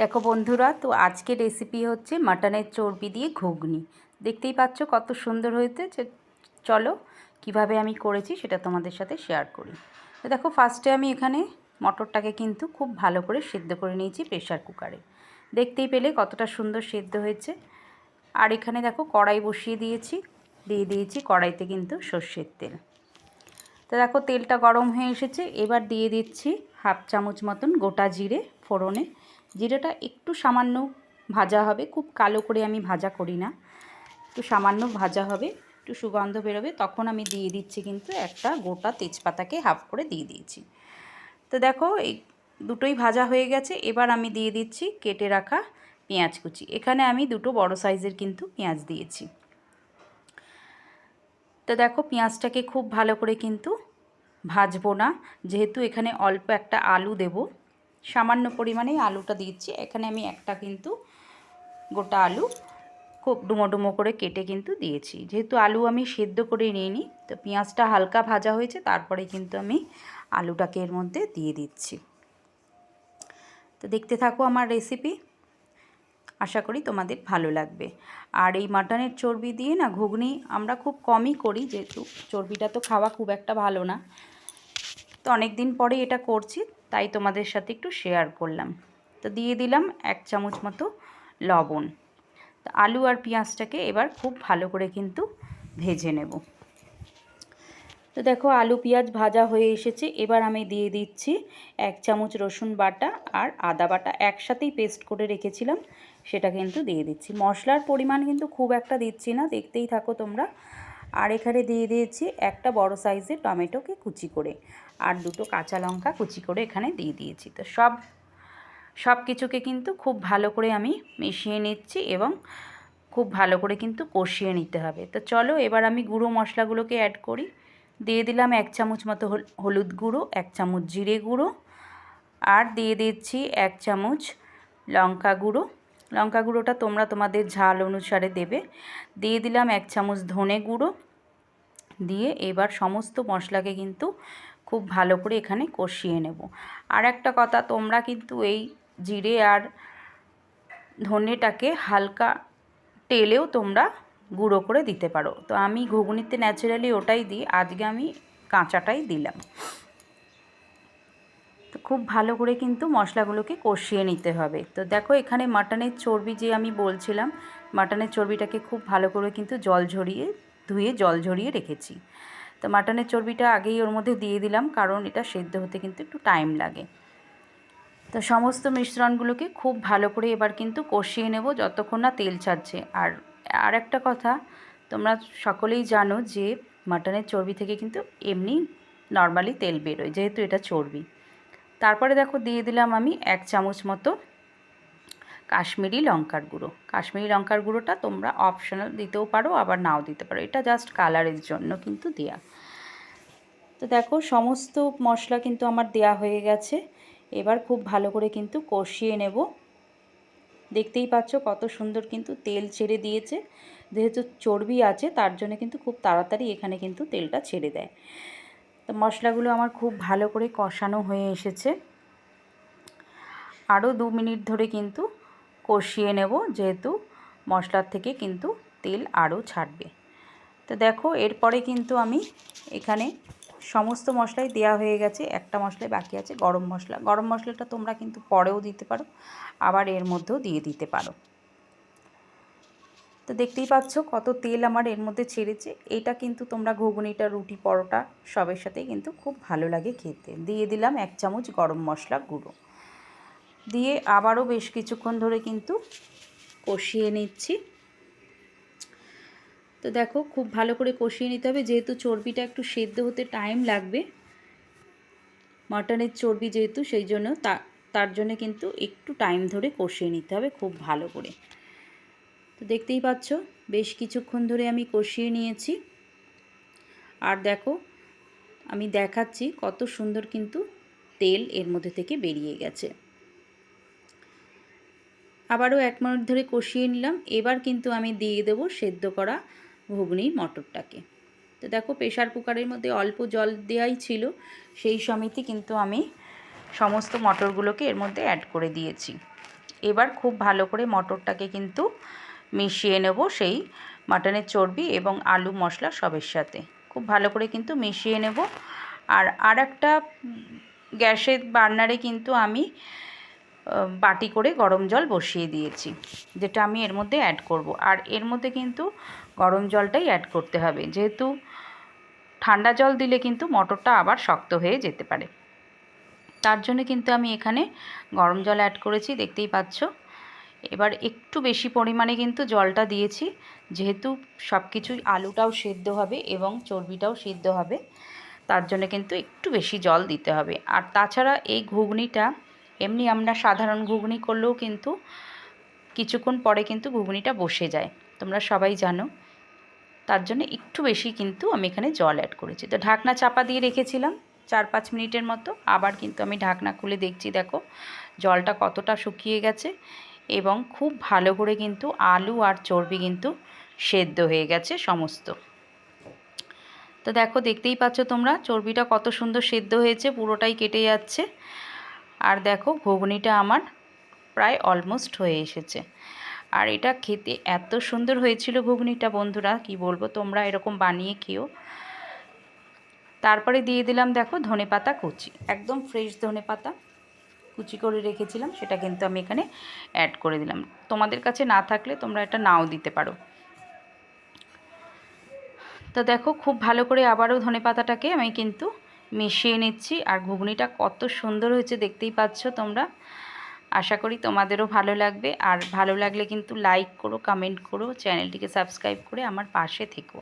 দেখো বন্ধুরা, তো আজকে রেসিপি হচ্ছে মাটনের চর্বি দিয়ে ঘুগনি। দেখতেই পাচ্ছ কত সুন্দর হয়েছে চলো কীভাবে আমি করেছি সেটা তোমাদের সাথে শেয়ার করি। তো দেখো ফার্স্টে আমি এখানে মটরটাকে কিন্তু খুব ভালো করে সেদ্ধ করে নিয়েছি প্রেশার কুকারে দেখতেই পেলে কতটা সুন্দর সেদ্ধ হয়েছে। আর এখানে দেখো, কড়াই বসিয়ে দিয়েছি, দিয়ে দিয়েছি কড়াইতে কিন্তু সর্ষের তেল। তো দেখো, তেলটা গরম হয়ে এসেছে। এবার দিয়ে দিচ্ছি হাফ চামচ মতন গোটা জিরে ফোড়নে। জিরেটা একটু সামান্য ভাজা হবে, খুব কালো করে আমি ভাজা করি না। একটু সামান্য ভাজা হবে, একটু সুগন্ধ বেরোবে, তখন আমি দিয়ে দিচ্ছি কিন্তু একটা গোটা তেজপাতাকে হাফ করে দিয়ে দিয়েছি। তো দেখো, এই দুটোই ভাজা হয়ে গেছে, এবার আমি দিয়ে দিচ্ছি কেটে রাখা পেঁয়াজ কুচি। এখানে আমি দুটো বড় সাইজের কিন্তু পেঁয়াজ দিয়েছি। তো দেখো, পেঁয়াজটাকে খুব ভালো করে কিন্তু ভাজবো না, যেহেতু এখানে অল্প একটা আলু দেব। সামান্য পরিমাণেই আলুটা দিচ্ছি। এখানে আমি একটা কিন্তু গোটা আলু খুব ডুমো ডুমো করে কেটে কিন্তু দিয়েছি। যেহেতু আলু আমি সেদ্ধ করে নিইনি, তো পেঁয়াজটা হালকা ভাজা হয়েছে, তারপরে কিন্তু আমি আলুটাকে এর মধ্যে দিয়ে দিচ্ছি। তো দেখতে থাকো আমার রেসিপি আশা করি তোমাদের ভালো লাগবে। আর এই মাটনের চর্বি দিয়ে না ঘুগনি আমরা খুব কমই করি, যেহেতু চর্বিটা তো খাওয়া খুব একটা ভালো না। তো অনেক দিন পরে এটা করছি তাই তোমাদের সাথে একটু শেয়ার করলাম। তো দিয়ে দিলাম এক চামচ মতো লবণ। তো আলু আর পেঁয়াজটাকে এবার খুব ভালো করে কিন্তু ভেজে নেব। তো দেখো আলু পেঁয়াজ ভাজা হয়ে এসেছে। এবার আমি দিয়ে দিচ্ছি এক চামচ রসুন বাটা আর আদা বাটা। একসাথেই পেস্ট করে রেখেছিলাম, সেটা কিন্তু দিয়ে দিচ্ছি। মশলার পরিমাণ কিন্তু খুব একটা দিচ্ছি না। দেখতেই থাকো তোমরা আর এখানে দিয়ে দিয়েছি একটা বড় সাইজের টমেটোকে কুচি করে আর দুটো কাঁচা লঙ্কা কুচি করে এখানে দিয়ে দিয়েছি। তো সব সব কিছুকে কিন্তু খুব ভালো করে আমি মিশিয়ে নিচ্ছি এবং খুব ভালো করে কিন্তু কষিয়ে নিতে হবে। তো চলো এবার আমি গুঁড়ো মশলাগুলোকে অ্যাড করি। দিয়ে দিলাম এক চামচ মতো হলুদ গুঁড়ো, এক চামচ জিরে গুঁড়ো আর দিয়ে দিচ্ছি এক চামচ লঙ্কা গুঁড়ো। লঙ্কা গুঁড়োটা তোমরা তোমাদের ঝাল অনুসারে দেবে। দিয়ে দিলাম এক চামচ ধনে গুঁড়ো। দিয়ে এবার সমস্ত মশলাকে কিন্তু খুব ভালো করে এখানে কষিয়ে নেব। আর একটা কথা, তোমরা কিন্তু এই জিরে আর ধনেটাকে হালকা তেলেও তোমরা গুঁড়ো করে দিতে পারো। তো আমি ঘুগনিতে ন্যাচারালি ওটাই দিই, আজকে আমি কাঁচাটাই দিলাম। তো খুব ভালো করে কিন্তু মশলাগুলোকে কষিয়ে নিতে হবে। তো দেখো এখানে মাটনের চর্বি যে আমি বলছিলাম, মাটনের চর্বিটাকে খুব ভালো করে কিন্তু জল ঝরিয়ে ধুয়ে, জল ঝরিয়ে রেখেছি। তো মাটনের চর্বিটা আগেই ওর মধ্যে দিয়ে দিলাম, কারণ এটা সেদ্ধ হতে কিন্তু একটু টাইম লাগে। তো সমস্ত মিশ্রণগুলোকে খুব ভালো করে এবার কিন্তু কষিয়ে নেব যতক্ষণ না তেল ছাড়ছে। আর আর একটা কথা, তোমরা সকলেই জানো যে মাটনের চর্বি থেকে কিন্তু এমনি নর্মালি তেল বেরোয়, যেহেতু এটা চর্বি। তারপরে দেখো দিয়ে দিলাম আমি এক চামচ মতো কাশ্মীরি লঙ্কার গুঁড়ো। কাশ্মীরি লঙ্কার গুঁড়োটা তোমরা অপশনাল দিতেও পারো, আবার নাও দিতে পারো। এটা জাস্ট কালারের জন্য কিন্তু দেয়া। তো দেখো, সমস্ত মশলা কিন্তু আমার দেয়া হয়ে গেছে। এবার খুব ভালো করে কিন্তু কষিয়ে নেব। দেখতেই পাচ্ছ কত সুন্দর কিন্তু তেল ছেড়ে দিয়েছে। যেহেতু চর্বি আছে, তার জন্য কিন্তু খুব তাড়াতাড়ি এখানে কিন্তু তেলটা ছেড়ে দেয়। তো মশলাগুলো আমার খুব ভালো করে কষানো হয়ে এসেছে। আরও দু মিনিট ধরে কিন্তু কষিয়ে নেব, যেহেতু মশলার থেকে কিন্তু তেল আরও ছাড়বে। তো দেখো, এরপরে কিন্তু আমি এখানে সমস্ত মশলাই দেওয়া হয়ে গেছে, একটা মশলাই বাকি আছে, গরম মশলা। গরম মশলাটা তোমরা কিন্তু পরেও দিতে পারো, আবার এর মধ্যেও দিয়ে দিতে পারো। তো দেখতেই পাচ্ছ কত তেল আমার এর মধ্যে ছেড়েছে। এটা কিন্তু তোমরা ঘুগনিটা, রুটি, পরোটা সবের সাথেই কিন্তু খুব ভালো লাগে খেতে। দিয়ে দিলাম এক চামচ গরম মশলা গুঁড়ো। দিয়ে আবারও বেশ কিছুক্ষণ ধরে কিন্তু কষিয়ে নিচ্ছি। তো দেখো খুব ভালো করে কষিয়ে নিতে হবে। যেহেতু চর্বিটা একটু সেদ্ধ হতে টাইম লাগবে, মাটনের চর্বি যেহেতু, সেই জন্য তার জন্য কিন্তু একটু টাইম ধরে কষিয়ে নিতে হবে খুব ভালো করে। তো দেখতেই পাচ্ছ, বেশ কিছুক্ষণ ধরে আমি কষিয়ে নিয়েছি। আর দেখো, আমি দেখাচ্ছি কত সুন্দর কিন্তু তেল এর মধ্যে থেকে বেরিয়ে গেছে। আবারও এক মিনিট ধরে কষিয়ে নিলাম। এবার কিন্তু আমি দিয়ে দেবো সেদ্ধ করা ঘুগনি মটরটাকে। তো দেখো প্রেশার কুকারের মধ্যে অল্প জল দেওয়াই ছিল, সেই সমিতি কিন্তু আমি সমস্ত মটরগুলোকে এর মধ্যে অ্যাড করে দিয়েছি। এবার খুব ভালো করে মটরটাকে কিন্তু মিশিয়ে নেব সেই মাটনের চর্বি এবং আলু মশলা সবের সাথে। খুব ভালো করে কিন্তু মিশিয়ে নেব। আর আর একটা গ্যাসের বার্নারে কিন্তু আমি বাটি করে গরম জল বসিয়ে দিয়েছি, যেটা আমি এর মধ্যে অ্যাড করব। আর এর মধ্যে কিন্তু গরম জলটাই অ্যাড করতে হবে। যেহেতু ঠান্ডা জল দিলে কিন্তু মটরটা আবার শক্ত হয়ে যেতে পারে। তার জন্য কিন্তু আমি এখানে গরম জল অ্যাড করেছি, দেখতেই পাচ্ছ। এবার একটু বেশি পরিমাণে কিন্তু জলটা দিয়েছি, যেহেতু সব কিছুই আলুটাও সেদ্ধ হবে এবং চর্বিটাও সিদ্ধ হবে, তার জন্য কিন্তু একটু বেশি জল দিতে হবে। আর তাছাড়া এই ঘুগনিটা, এমনি আমরা সাধারণ ঘুগনি করলেও কিন্তু কিছুক্ষণ পরে কিন্তু ঘুগনিটা বসে যায়, তোমরা সবাই জানো। তার জন্য একটু বেশি কিন্তু আমি এখানে জল অ্যাড করেছি। তো ঢাকনা চাপা দিয়ে রেখেছিলাম চার পাঁচ মিনিটের মতো, আবার কিন্তু আমি ঢাকনা খুলে দেখছি, দেখো জলটা কতটা শুকিয়ে গেছে। এবং খুব ভালো করে কিন্তু আলু আর চর্বি কিন্তু সেদ্ধ হয়ে গেছে সমস্ত। তো দেখো, দেখতেই পাচ্ছ তোমরা, চর্বিটা কত সুন্দর সেদ্ধ হয়েছে, পুরোটাই কেটে যাচ্ছে। আর দেখো, ঘুগনিটা আমার প্রায় অলমোস্ট হয়ে এসেছে। আর এটা খেতে এত সুন্দর হয়েছিল ঘুগনিটা, বন্ধুরা, কি বলব, তোমরা এরকম বানিয়ে খেও। তারপরে দিয়ে দিলাম, দেখো, ধনেপাতা কুচি, একদম ফ্রেশ ধনেপাতা। কুচি করে রেখেছিলাম, সেটা কিন্তু আমি এখানে অ্যাড করে দিলাম। তোমাদের কাছে না থাকলে তোমরা এটা নাও দিতে পারো। তো দেখো, খুব ভালো করে আবারও ধনেপাতাটাকে আমি কিন্তু মিশিয়ে নিচ্ছি, আর ঘুগনিটা কত সুন্দর হয়েছে দেখতেই পাচ্ছ তোমরা। আশা করি তোমাদেরও ভালো লাগবে, আর ভালো লাগলে কিন্তু লাইক করো কমেন্ট করো, চ্যানেলটিকে সাবস্ক্রাইব করে আমার পাশে থেকো।